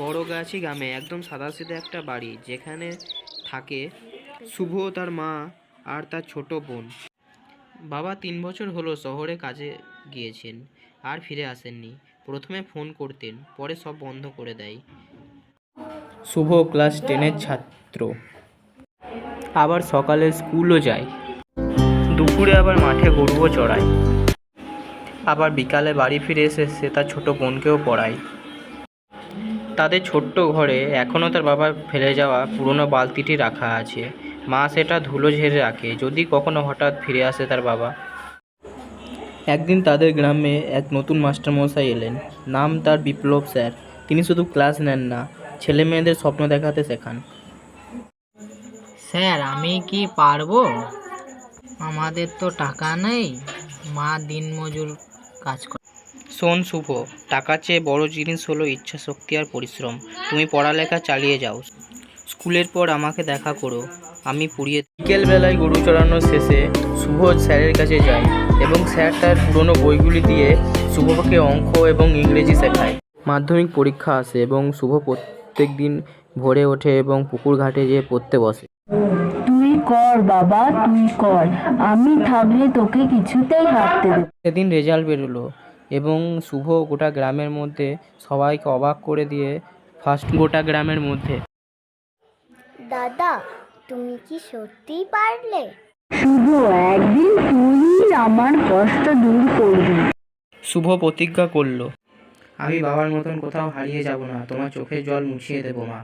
বড়গাছি গ্রামে, একদম সাদাসিধে একটা বাড়ি, যেখানে থাকে শুভ তার মা আর তার ছোট বোন। বাবা তিন বছর হলো শহরে কাজে গিয়েছেন, আর ফিরে আসেননি। প্রথমে ফোন করতেন, পরে সব বন্ধ করে দেয়। শুভ ক্লাস টেনের ছাত্র। আবার সকালে স্কুলও যায়। দুপুরে আবার মাঠে গরুও চড়ায়। আবার বিকালে বাড়ি ফিরে এসে সে তার ছোট বোনকেও পড়ায়। তাদের ছোট্ট ঘরে এখনও তার বাবার ফেলে যাওয়া পুরনো বালতিটি রাখা আছে। মা সেটা ধুলো ঝেড়ে রাখে, যদি কখনো হঠাৎ ফিরে আসে তার বাবা। একদিন তাদের গ্রামে এক নতুন মাস্টারমশাই এলেন। নাম তার বিপ্লব স্যার। তিনি শুধু ক্লাস নেন না ছেলে মেয়েদের স্বপ্ন দেখাতে শেখান। স্যার, আমি কি পারব? আমাদের তো টাকা নেই। মা দিনমজুর কাজ করে। শোন শুভ টাকার চেয়ে বড় জিনিস হলো ইচ্ছা শক্তি আর পরিশ্রম। তুমি পড়ালেখা চালিয়ে যাও। স্কুলের পর আমাকে দেখা করো। আমি পুড়িয়ে বিকেলবেলায় গরু চড়ানোর শেষে শুভ স্যারের কাছে যায় এবং স্যার তার পুরনো বইগুলি দিয়ে শুভকে অঙ্ক এবং ইংরেজি শেখায়। মাধ্যমিক পরীক্ষা আসে এবং শুভ প্রত্যেক দিন ভোরে ওঠে এবং পুকুর ঘাটে যেয়ে পড়তে বসে। তুই কর বাবা তুই কর। আমি থাকলে তোকে কিছুতেই হারতে দেব সেদিন রেজাল্ট বেরোলো। এবং শুভ গোটা গ্রামের মধ্যে সবাইকে অবাক করে দিয়ে ফার্স্ট গোটা গ্রামের মধ্যে। দাদা তুমি কি সত্যিই পারলে? শুভ একদিন তুই আমার কষ্ট দূর করবি। শুভ প্রতিজ্ঞা করল। আমি বাবার মতন কোথাও হারিয়ে যাব না তোমার চোখের জল মুছিয়ে দেবো মা।